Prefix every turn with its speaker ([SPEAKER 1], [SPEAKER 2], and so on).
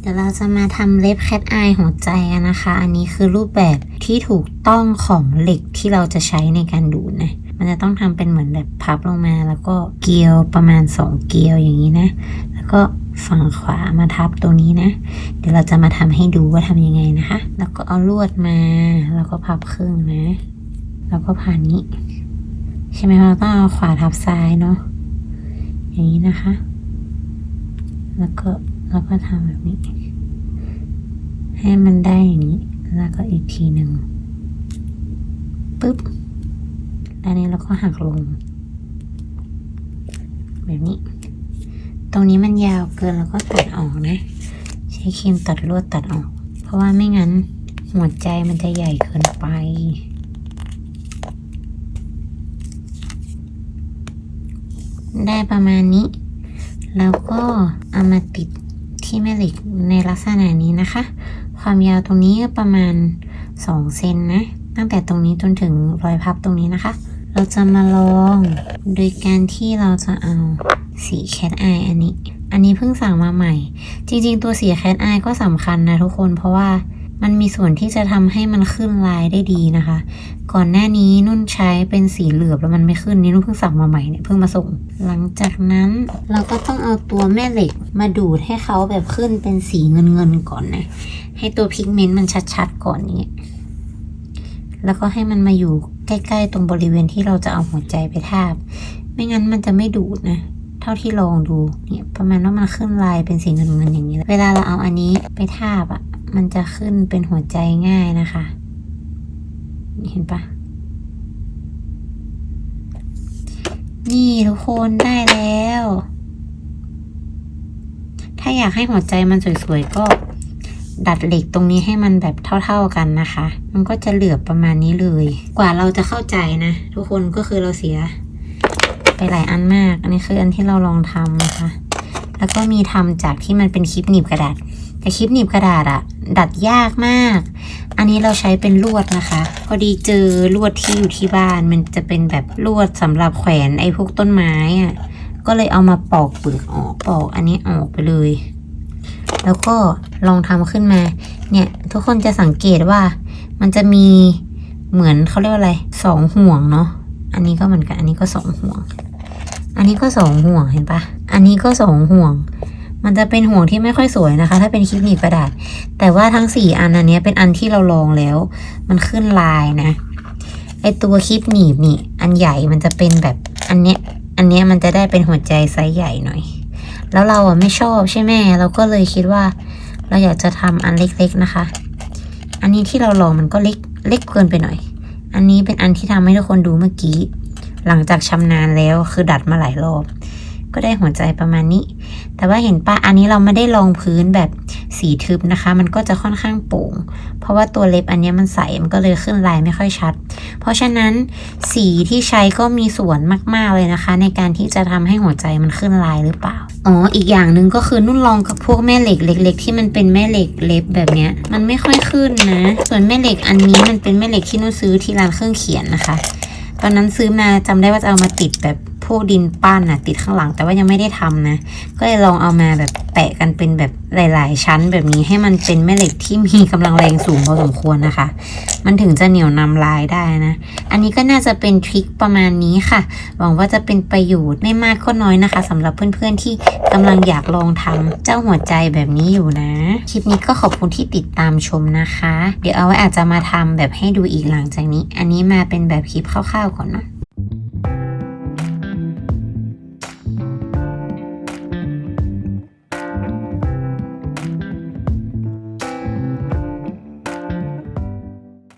[SPEAKER 1] เดี๋ยวเราจะมาทำเล็บแคทอายหัวใจกันนะคะ อันนี้คือรูปแบบที่ถูกต้องของเหล็กที่เราจะใช้ในการดูดนะ มันจะต้องทำเป็นเหมือนแบบพับลงมา แล้วก็เกลียวประมาณ 2 เกลียวอย่างนี้นะ แล้วก็ฝั่งขวามาทับตรงนี้นะ เดี๋ยวเราจะมาทำให้ดูว่าทำยังไงนะคะ แล้วก็เอาลวดมา แล้วก็พับครึ่งนะ แล้วก็ผ่านนี้ ใช่ไหมเราต้องเอาขวาทับซ้ายเนาะ อย่างนี้นะคะ แล้วก็ แล้วก็ทำแบบนี้ ให้มันได้อย่างนี้ แล้วก็อีกทีหนึ่งปึ๊บแล้วนี้เราก็หักลง แบบนี้ ตรงนี้มันยาวเกินเราก็ตัดออกนะ ใช้ครีมตัดลวดตัดออก เพราะว่าไม่งั้นหัวใจมันจะใหญ่เกินไปได้ประมาณนี้ แล้วก็เอามาติด ที่แม่เหล็กในลักษณะนี้นะคะ ความยาวตรงนี้ประมาณ 2 เซนนะ ตั้งแต่ตรงนี้จนถึงรอยพับตรงนี้นะคะ เราจะมาลองโดยการที่เราจะเอาสีแคทอายอันนี้ อันนี้เพิ่งสั่งมาใหม่ จริงๆ ตัวสีแคทอายก็สำคัญนะทุกคน เพราะว่า มันมีส่วนที่จะทำให้มันขึ้นลายได้ดีนะคะ ก่อนหน้านี้นุ่นใช้เป็นสีเหลือบแล้วมันไม่ขึ้นนี่นุ่นเพิ่งสั่งมาใหม่เนี่ยเพิ่งมาส่ง หลังจากนั้นเราก็ต้องเอาตัวแม่เหล็กมาดูดให้เขาแบบขึ้นเป็นสีเงินเงินๆก่อนนะ ให้ตัวพิกเมนต์มันชัดๆก่อนนี้แล้วก็ให้มันมาอยู่ใกล้ๆตรงบริเวณที่เราจะเอาหัวใจไปทาบ ไม่งั้นมันจะไม่ดูดนะเท่าที่ลองดูเนี่ยประมาณว่ามันขึ้นลายเป็นสีเงินเงินๆอย่างนี้ เวลาเราเอาอันนี้ไปทาบอะ มันจะขึ้นเป็นหัวใจง่ายนะคะ เห็นปะนี่ทุกคนได้แล้ว ถ้าอยากให้หัวใจมันสวยๆก็ดัดเหล็กตรงนี้ให้มันแบบเท่าๆกันนะคะ มันก็จะเหลือประมาณนี้เลย กว่าเราจะเข้าใจนะ ทุกคนก็คือเราเสีย ไปหลายอันมาก อันนี้คืออันที่เราลองทำนะคะ แล้วก็มีทำจากที่มันเป็นคลิปหนีบกระดาษ แต่คลิปหนีบกระดาษอะดัดยากมาก อันนี้เราใช้เป็นลวดนะคะ พอดีเจอลวดที่อยู่ที่บ้าน มันจะเป็นแบบลวดสำหรับแขวนไอ้พวกต้นไม้อะก็เลยเอามาปอกเปลือกออกปอกอันนี้ออกไปเลย แล้วก็ลองทำขึ้นมา เนี่ย ทุกคนจะสังเกตว่ามันจะมีเหมือนเขาเรียกว่าอะไรสองห่วงเนาะอันนี้ก็เหมือนกัน อันนี้ก็สองห่วง อันนี้ก็สองห่วงเห็นปะอันนี้ก็สองห่วง มันจะเป็นห่วงที่ไม่ค่อยสวยนะคะ ถ้าเป็นคลิปหนีบกระดาษ แต่ว่าทั้งสี่อันอันนี้เป็นอันที่เราลองแล้ว มันขึ้นลายนะไอตัวคลิปหนีบนี่ อันใหญ่มันจะเป็นแบบอันเนี้ยอันเนี้ยมันจะได้เป็นหัวใจไซส์ใหญ่หน่อย แล้วเราอะไม่ชอบใช่ไหมเราก็เลยคิดว่า เราอยากจะทำอันเล็กๆนะคะ อันนี้ที่เราลองมันก็เล็กเล็กเกินไปหน่อย อันนี้เป็นอันที่ทำให้ทุกคนดูเมื่อกี้ หลังจากชำนาญแล้วคือดัดมาหลายรอบ ก็ได้หัวใจประมาณนี้ แต่ว่าเห็นปะอันนี้เราไม่ได้ลองพื้นแบบสีทึบนะคะ มันก็จะค่อนข้างโป่ง เพราะว่าตัวเล็บอันนี้มันใส มันก็เลยขึ้นลายไม่ค่อยชัด เพราะฉะนั้นสีที่ใช้ก็มีส่วนมากๆเลยนะคะ ในการที่จะทำให้หัวใจมันขึ้นลายหรือเปล่า อ๋อ อีกอย่างหนึ่งก็คือนุ่นลองกับพวกแม่เหล็กเล็ก ๆ ที่มันเป็นแม่เหล็กเล็บแบบเนี้ยมันไม่ค่อยขึ้นนะ ส่วนแม่เหล็กอันนี้มันเป็นแม่เหล็กที่นุ่นซื้อที่ร้านเครื่องเขียนนะคะ ตอนนั้นซื้อมาจำได้ว่าจะเอามาติดแบบ วกดินปั้นน่ะติดข้างหลังแต่ว่ายังไม่ได้ทำนะ ก็เลยลองเอามาแบบแปะกันเป็นแบบหลาย ๆ ชั้นแบบนี้ให้มันเป็นแม่เหล็กที่มีกำลังแรงสูงพอสมควรนะคะ มันถึงจะเหนียวนำลายได้นะ อันนี้ก็น่าจะเป็นทริคประมาณนี้ค่ะ หวังว่าจะเป็นประโยชน์ไม่มากก็น้อยนะคะสำหรับเพื่อน ๆ ที่กำลังอยากลองทำเจ้าหัวใจแบบนี้อยู่นะ คลิปนี้ก็ขอบคุณที่ติดตามชมนะคะ เดี๋ยวเอาไว้อาจจะมาทำแบบให้ดูอีกหลังจากนี้ อันนี้มาเป็นแบบคลิปคร่าว ๆ ก่อนเนาะ